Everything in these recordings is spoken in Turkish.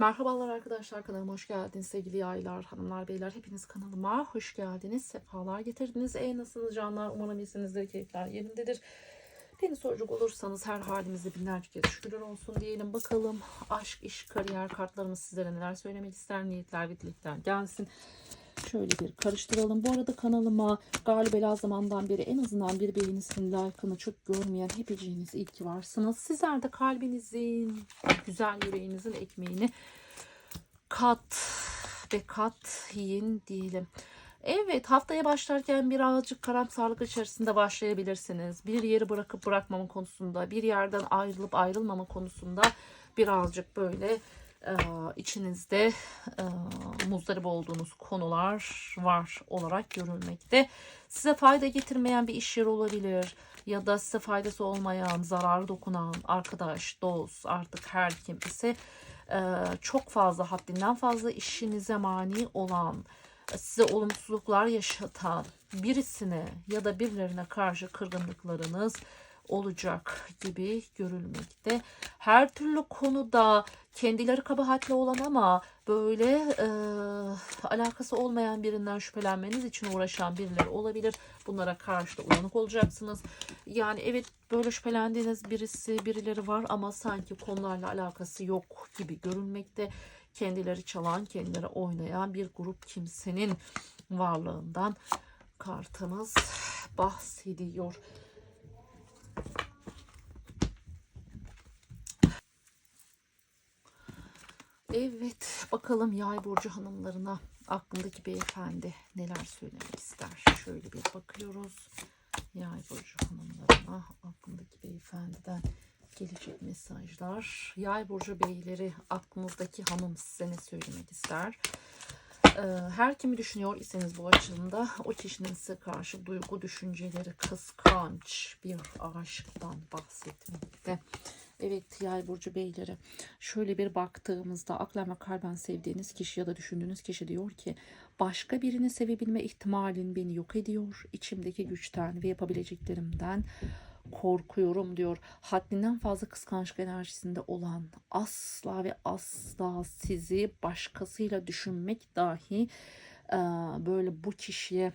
Merhabalar arkadaşlar kanalıma hoş geldiniz sevgili yaylar, hanımlar, beyler hepiniz kanalıma hoş geldiniz. Sefalar getirdiniz. E nasılsınız canlar? Umarım iyisinizdir, keyifler yerindedir. Beni soracak olursanız her halimizde binlerce kez şükürler olsun diyelim. Bakalım aşk, iş, kariyer kartlarımız sizlere neler söylemek ister, niyetler ve dilekler gelsin. Şöyle bir karıştıralım. Bu arada kanalıma galiba zamandan beri en azından bir beğenisini, like'ını çok görmeyen hepiciğiniz iyi varsınız. Sizler de kalbinizin, güzel yüreğinizin ekmeğini kat ve kat yiyin diyelim. Evet haftaya başlarken birazcık karamsarlık içerisinde başlayabilirsiniz. Bir yeri bırakıp bırakmama konusunda, bir yerden ayrılıp ayrılmama konusunda birazcık böyle e, içinizde muzdarip olduğunuz konular var olarak görülmekte. Size fayda getirmeyen bir iş yeri olabilir ya da size faydası olmayan, zarar dokunan arkadaş, dost artık her kim ise e, çok fazla haddinden fazla işinize mani olan, size olumsuzluklar yaşatan birisine ya da birilerine karşı kırgınlıklarınız olacak gibi görülmekte. Her türlü konuda kendileri kabahatli olan ama böyle e, alakası olmayan birinden şüphelenmeniz için uğraşan birileri olabilir. Bunlara karşı da uyanık olacaksınız. Yani evet böyle şüphelendiğiniz birisi birileri var ama sanki konularla alakası yok gibi görülmekte. Kendileri çalan, kendileri oynayan bir grup kimsenin varlığından kartımız bahsediyor. Evet bakalım yay burcu hanımlarına aklındaki beyefendi neler söylemek ister. Şöyle bir bakıyoruz. Yay burcu hanımlarına aklındaki beyefendiden gelecek mesajlar. Yay burcu beyleri aklınızdaki hanım size ne söylemek ister? Ee, Her kimi düşünüyor iseniz bu açılımda o kişinin size karşı duygu düşünceleri kıskanç bir aşktan bahsetmekte. Evet yay burcu beyleri şöyle bir baktığımızda aklen ve kalben sevdiğiniz kişi ya da düşündüğünüz kişi diyor ki başka birini sevebilme ihtimalin beni yok ediyor. İçimdeki güçten ve yapabileceklerimden korkuyorum diyor. Haddinden fazla kıskançlık enerjisinde olan asla ve asla sizi başkasıyla düşünmek dahi e, böyle bu kişiye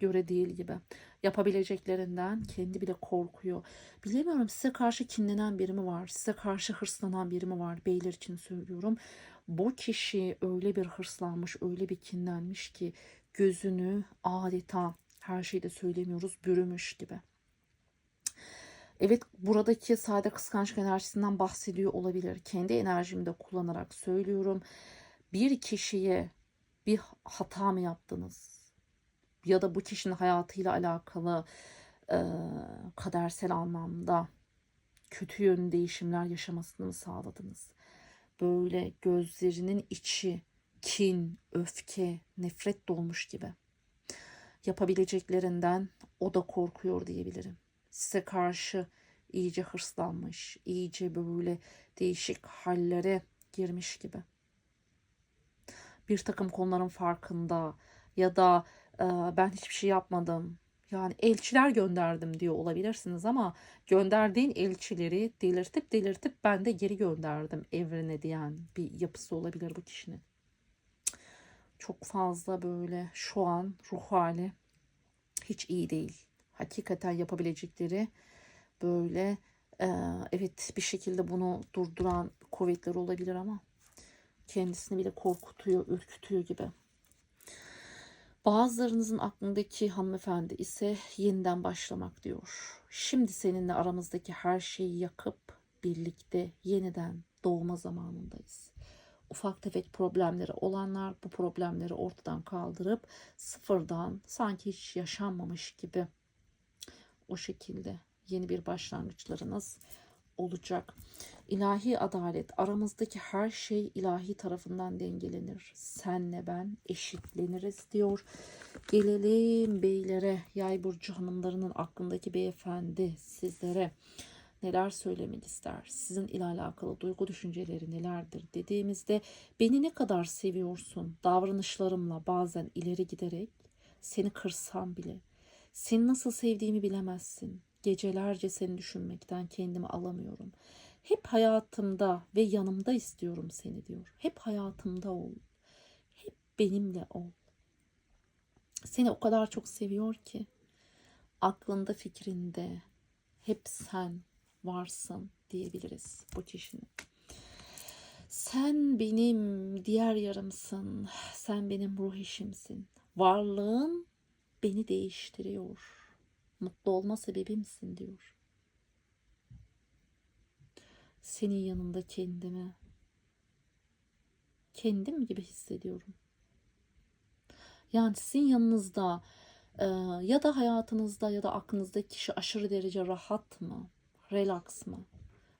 göre değil gibi. Yapabileceklerinden kendi bile korkuyor. Bilemiyorum size karşı kinlenen biri mi var? Size karşı hırslanan biri mi var? Beyler için söylüyorum. Bu kişi öyle bir hırslanmış, öyle bir kinlenmiş ki gözünü adeta her şeyde söylemiyoruz bürümüş gibi. Evet buradaki sade kıskançlık enerjisinden bahsediyor olabilir. Kendi enerjimi de kullanarak söylüyorum. Bir kişiye bir hata mı yaptınız? Ya da bu kişinin hayatıyla alakalı e, kadersel anlamda kötü yönlü değişimler yaşamasını sağladınız? Böyle gözlerinin içi kin, öfke, nefret dolmuş gibi. Yapabileceklerinden o da korkuyor diyebilirim size karşı iyice hırslanmış, iyice böyle değişik hallere girmiş gibi. Bir takım konuların farkında ya da e, ben hiçbir şey yapmadım. Yani elçiler gönderdim diyor olabilirsiniz ama gönderdiğin elçileri delirtip delirtip ben de geri gönderdim evrene diyen bir yapısı olabilir bu kişinin. Çok fazla böyle şu an ruh hali hiç iyi değil hakikaten yapabilecekleri böyle e, evet bir şekilde bunu durduran kuvvetler olabilir ama kendisini bile korkutuyor, ürkütüyor gibi. Bazılarınızın aklındaki hanımefendi ise yeniden başlamak diyor. Şimdi seninle aramızdaki her şeyi yakıp birlikte yeniden doğma zamanındayız. Ufak tefek problemleri olanlar bu problemleri ortadan kaldırıp sıfırdan sanki hiç yaşanmamış gibi o şekilde yeni bir başlangıçlarınız olacak. İlahi adalet aramızdaki her şey ilahi tarafından dengelenir. Senle ben eşitleniriz diyor. Gelelim beylere, yay burcu hanımlarının aklındaki beyefendi sizlere neler söylemek ister? Sizin ile alakalı duygu düşünceleri nelerdir dediğimizde beni ne kadar seviyorsun? Davranışlarımla bazen ileri giderek seni kırsam bile seni nasıl sevdiğimi bilemezsin. Gecelerce seni düşünmekten kendimi alamıyorum. Hep hayatımda ve yanımda istiyorum seni diyor. Hep hayatımda ol. Hep benimle ol. Seni o kadar çok seviyor ki aklında fikrinde hep sen varsın diyebiliriz bu kişinin. Sen benim diğer yarımsın. Sen benim ruh eşimsin. Varlığın beni değiştiriyor. Mutlu olma sebebimsin diyor. Senin yanında kendimi kendim gibi hissediyorum. Yani sizin yanınızda e, ya da hayatınızda ya da aklınızdaki kişi aşırı derece rahat mı? Relax mı?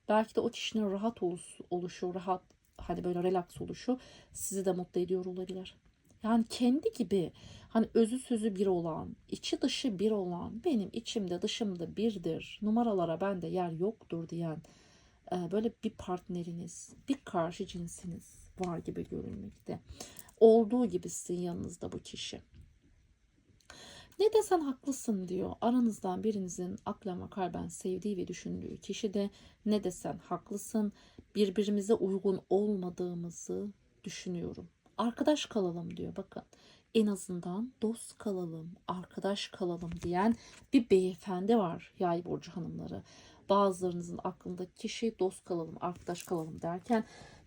Belki de o kişinin rahat oluş, oluşu, rahat hani böyle relax oluşu sizi de mutlu ediyor olabilir. Yani kendi gibi hani özü sözü bir olan, içi dışı bir olan, benim içimde dışımda birdir, numaralara bende yer yoktur diyen e, böyle bir partneriniz, bir karşı cinsiniz var gibi görünmekte. Olduğu gibi sizin yanınızda bu kişi. Ne desen haklısın diyor. Aranızdan birinizin aklen kalben sevdiği ve düşündüğü kişi de ne desen haklısın. Birbirimize uygun olmadığımızı düşünüyorum. Arkadaş kalalım diyor bakın. En azından dost kalalım, arkadaş kalalım diyen bir beyefendi var yay burcu hanımları. Bazılarınızın aklındaki kişi dost kalalım, arkadaş kalalım derken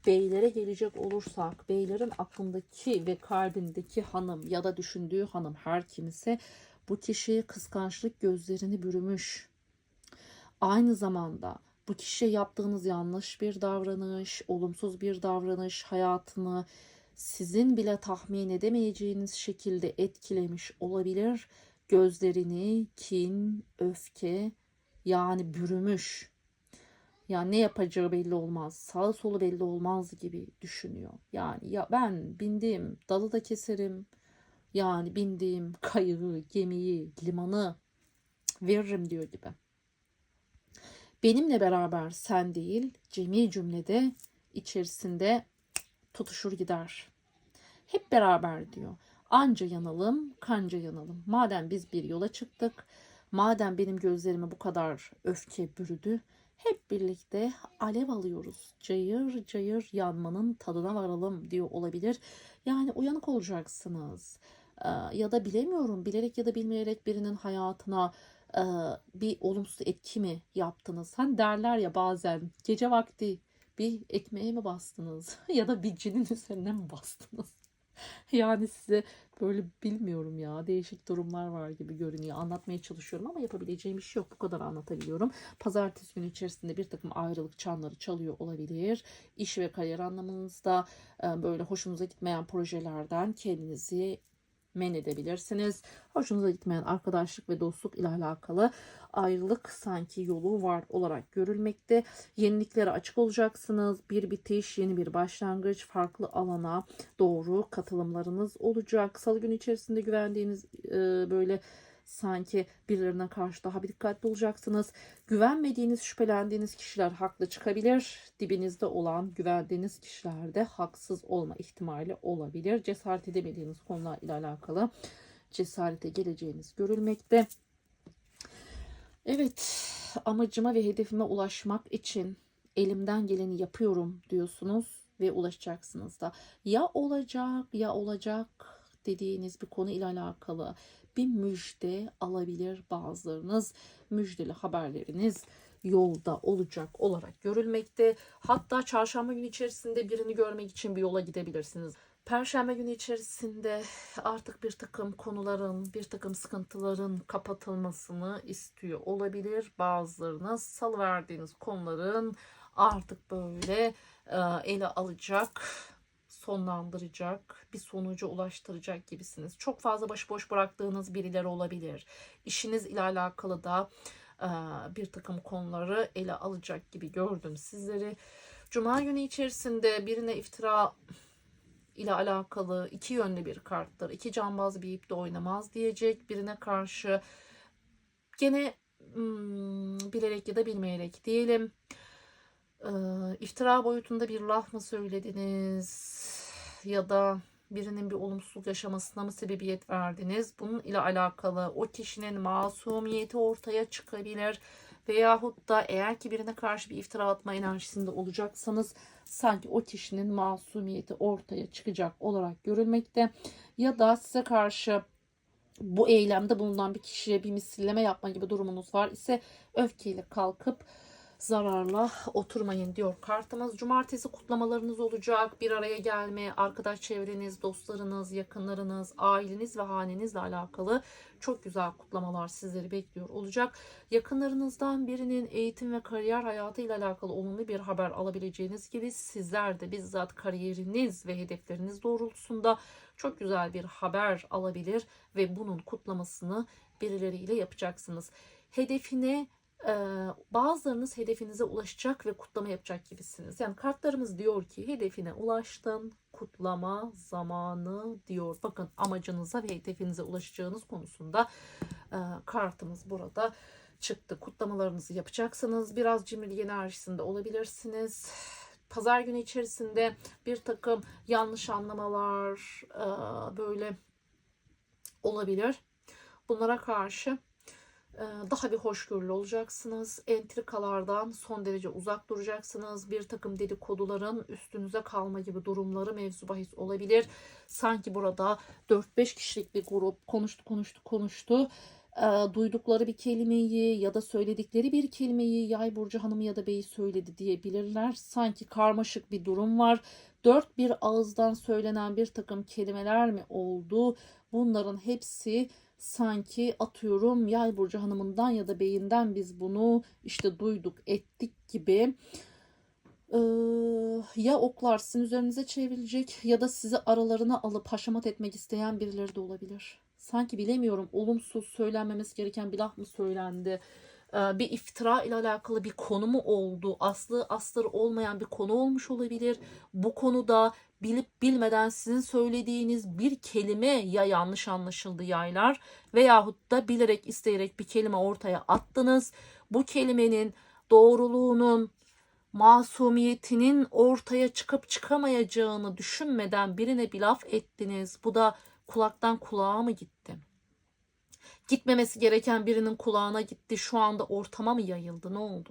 beylere gelecek olursak beylerin aklındaki ve kalbindeki hanım ya da düşündüğü hanım her kimse bu kişi kıskançlık gözlerini bürümüş. Aynı zamanda bu kişiye yaptığınız yanlış bir davranış, olumsuz bir davranış hayatını sizin bile tahmin edemeyeceğiniz şekilde etkilemiş olabilir. Gözlerini kin, öfke yani bürümüş. Yani ne yapacağı belli olmaz, sağı solu belli olmaz gibi düşünüyor. Yani ya ben bindiğim dalı da keserim. Yani bindiğim kayığı, gemiyi, limanı veririm diyor gibi. Benimle beraber sen değil, cemi cümlede içerisinde tutuşur gider. Hep beraber diyor. Anca yanalım, kanca yanalım. Madem biz bir yola çıktık, madem benim gözlerime bu kadar öfke bürüdü, hep birlikte alev alıyoruz. Cayır cayır yanmanın tadına varalım diyor olabilir. Yani uyanık olacaksınız. Ee, ya da bilemiyorum bilerek ya da bilmeyerek birinin hayatına e, bir olumsuz etki mi yaptınız? Hani derler ya bazen gece vakti bir ekmeğe mi bastınız ya da bir cinin üzerine mi bastınız? yani size böyle bilmiyorum ya değişik durumlar var gibi görünüyor. Anlatmaya çalışıyorum ama yapabileceğim bir şey yok. Bu kadar anlatabiliyorum. Pazartesi günü içerisinde bir takım ayrılık çanları çalıyor olabilir. İş ve kariyer anlamınızda e, böyle hoşunuza gitmeyen projelerden kendinizi men edebilirsiniz. Hoşunuza gitmeyen arkadaşlık ve dostluk ile alakalı ayrılık sanki yolu var olarak görülmekte. Yeniliklere açık olacaksınız. Bir bitiş, yeni bir başlangıç, farklı alana doğru katılımlarınız olacak. Salı günü içerisinde güvendiğiniz e, böyle sanki birilerine karşı daha bir dikkatli olacaksınız. Güvenmediğiniz, şüphelendiğiniz kişiler haklı çıkabilir. Dibinizde olan güvendiğiniz kişilerde haksız olma ihtimali olabilir. Cesaret edemediğiniz konular ile alakalı cesarete geleceğiniz görülmekte. Evet, amacıma ve hedefime ulaşmak için elimden geleni yapıyorum diyorsunuz ve ulaşacaksınız da. Ya olacak ya olacak dediğiniz bir konu ile alakalı bir müjde alabilir bazılarınız. Müjdeli haberleriniz yolda olacak olarak görülmekte. Hatta çarşamba günü içerisinde birini görmek için bir yola gidebilirsiniz. Perşembe günü içerisinde artık bir takım konuların, bir takım sıkıntıların kapatılmasını istiyor olabilir. Bazılarınız salı verdiğiniz konuların artık böyle e, ele alacak sonlandıracak, bir sonuca ulaştıracak gibisiniz. Çok fazla başıboş bıraktığınız birileri olabilir. İşiniz ile alakalı da e, bir takım konuları ele alacak gibi gördüm sizleri. Cuma günü içerisinde birine iftira ile alakalı iki yönlü bir karttır. İki cambaz bir ipte oynamaz diyecek. Birine karşı gene hmm, bilerek ya da bilmeyerek diyelim. Ee, iftira boyutunda bir laf mı söylediniz? Ya da birinin bir olumsuzluk yaşamasına mı sebebiyet verdiniz? Bunun ile alakalı o kişinin masumiyeti ortaya çıkabilir Veyahut da eğer ki birine karşı bir iftira atma enerjisinde olacaksanız sanki o kişinin masumiyeti ortaya çıkacak olarak görülmekte. Ya da size karşı bu eylemde bulunan bir kişiye bir misilleme yapma gibi durumunuz var ise öfkeyle kalkıp zararla oturmayın diyor kartımız. Cumartesi kutlamalarınız olacak. Bir araya gelme, arkadaş çevreniz, dostlarınız, yakınlarınız, aileniz ve hanenizle alakalı çok güzel kutlamalar sizleri bekliyor olacak. Yakınlarınızdan birinin eğitim ve kariyer hayatı ile alakalı olumlu bir haber alabileceğiniz gibi sizler de bizzat kariyeriniz ve hedefleriniz doğrultusunda çok güzel bir haber alabilir ve bunun kutlamasını birileriyle yapacaksınız. Hedefine bazılarınız hedefinize ulaşacak ve kutlama yapacak gibisiniz. Yani kartlarımız diyor ki hedefine ulaştın, kutlama zamanı diyor. Bakın amacınıza ve hedefinize ulaşacağınız konusunda kartımız burada çıktı. Kutlamalarınızı yapacaksınız. Biraz cimri enerjisinde olabilirsiniz. Pazar günü içerisinde bir takım yanlış anlamalar böyle olabilir. Bunlara karşı daha bir hoşgörülü olacaksınız. Entrikalardan son derece uzak duracaksınız. Bir takım dedikoduların üstünüze kalma gibi durumları mevzu bahis olabilir. Sanki burada 4-5 kişilik bir grup konuştu konuştu konuştu. E, duydukları bir kelimeyi ya da söyledikleri bir kelimeyi Yay Burcu Hanımı ya da Bey söyledi diyebilirler. Sanki karmaşık bir durum var. Dört bir ağızdan söylenen bir takım kelimeler mi oldu? Bunların hepsi sanki atıyorum Yay Burcu Hanımından ya da beyinden biz bunu işte duyduk ettik gibi ee, ya oklar sizin üzerinize çevrilecek ya da sizi aralarına alıp haşamat etmek isteyen birileri de olabilir. Sanki bilemiyorum olumsuz söylenmemesi gereken bir laf mı söylendi? Ee, bir iftira ile alakalı bir konu mu oldu? Aslı asları olmayan bir konu olmuş olabilir. Bu konuda bilip bilmeden sizin söylediğiniz bir kelime ya yanlış anlaşıldı yaylar veyahut da bilerek isteyerek bir kelime ortaya attınız. Bu kelimenin doğruluğunun masumiyetinin ortaya çıkıp çıkamayacağını düşünmeden birine bir laf ettiniz. Bu da kulaktan kulağa mı gitti? Gitmemesi gereken birinin kulağına gitti. Şu anda ortama mı yayıldı? Ne oldu?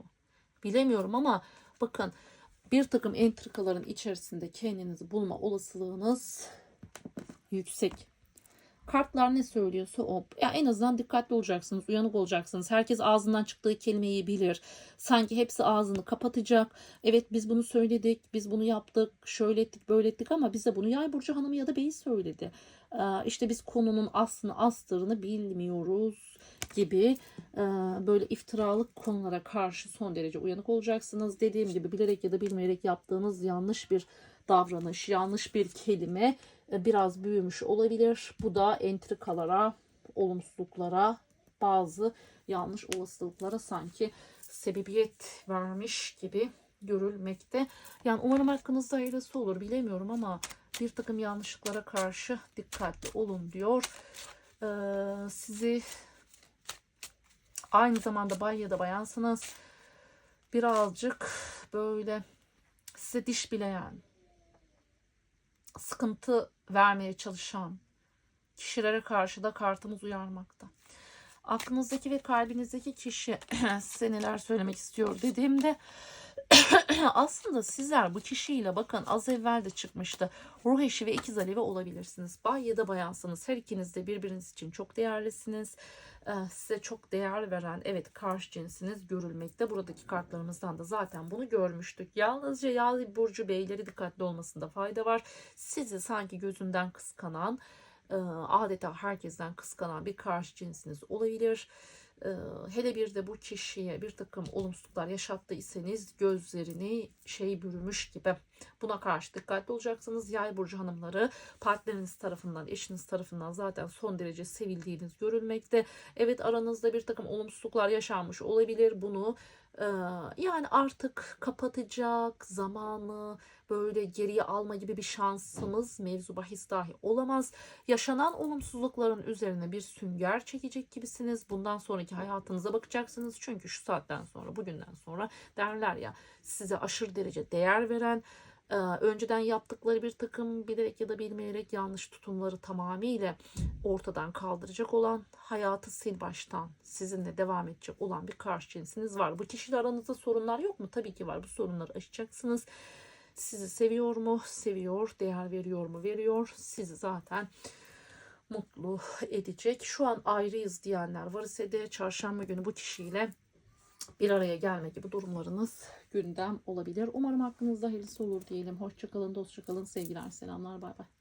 Bilemiyorum ama bakın bir takım entrikaların içerisinde kendinizi bulma olasılığınız yüksek. Kartlar ne söylüyorsa o. Ya en azından dikkatli olacaksınız, uyanık olacaksınız. Herkes ağzından çıktığı kelimeyi bilir. Sanki hepsi ağzını kapatacak. Evet biz bunu söyledik, biz bunu yaptık, şöyle ettik, böyle ettik ama bize bunu Yay Burcu Hanımı ya da Bey söyledi. Ee, işte biz konunun aslını, astırını bilmiyoruz gibi e, böyle iftiralık konulara karşı son derece uyanık olacaksınız. Dediğim gibi bilerek ya da bilmeyerek yaptığınız yanlış bir davranış, yanlış bir kelime e, biraz büyümüş olabilir. Bu da entrikalara, olumsuzluklara, bazı yanlış olasılıklara sanki sebebiyet vermiş gibi görülmekte. Yani umarım hakkınızda hayırlısı olur bilemiyorum ama bir takım yanlışlıklara karşı dikkatli olun diyor. Ee, sizi aynı zamanda bay ya da bayansınız. Birazcık böyle size diş bileyen, sıkıntı vermeye çalışan kişilere karşı da kartımız uyarmakta. Aklınızdaki ve kalbinizdeki kişi size neler söylemek istiyor dediğimde aslında sizler bu kişiyle bakın az evvel de çıkmıştı. Ruh eşi ve ikiz alevi olabilirsiniz. Bay ya da bayansınız. Her ikiniz de birbiriniz için çok değerlisiniz. Ee, size çok değer veren evet karşı cinsiniz görülmekte. Buradaki kartlarımızdan da zaten bunu görmüştük. Yalnızca Yağlı Burcu Beyleri dikkatli olmasında fayda var. Sizi sanki gözünden kıskanan e, adeta herkesten kıskanan bir karşı cinsiniz olabilir. Ee, hele bir de bu kişiye bir takım olumsuzluklar yaşattıysanız gözlerini şey bürümüş gibi buna karşı dikkatli olacaksınız. Yay burcu hanımları partneriniz tarafından eşiniz tarafından zaten son derece sevildiğiniz görülmekte. Evet aranızda bir takım olumsuzluklar yaşanmış olabilir. Bunu e, yani artık kapatacak zamanı böyle geriye alma gibi bir şansımız mevzu bahis dahi olamaz. Yaşanan olumsuzlukların üzerine bir sünger çekecek gibisiniz. Bundan sonraki hayatınıza bakacaksınız. Çünkü şu saatten sonra, bugünden sonra derler ya size aşırı derece değer veren, Önceden yaptıkları bir takım bilerek ya da bilmeyerek yanlış tutumları tamamıyla ortadan kaldıracak olan hayatı sil baştan sizinle devam edecek olan bir karşı cinsiniz var. Bu kişiyle aranızda sorunlar yok mu? Tabii ki var. Bu sorunları aşacaksınız. Sizi seviyor mu? Seviyor. Değer veriyor mu? Veriyor. Sizi zaten mutlu edecek. Şu an ayrıyız diyenler var ise de çarşamba günü bu kişiyle bir araya gelme gibi durumlarınız gündem olabilir. Umarım hakkınızda hayırlısı olur diyelim. Hoşçakalın, dostçakalın, sevgiler, selamlar, bay bay.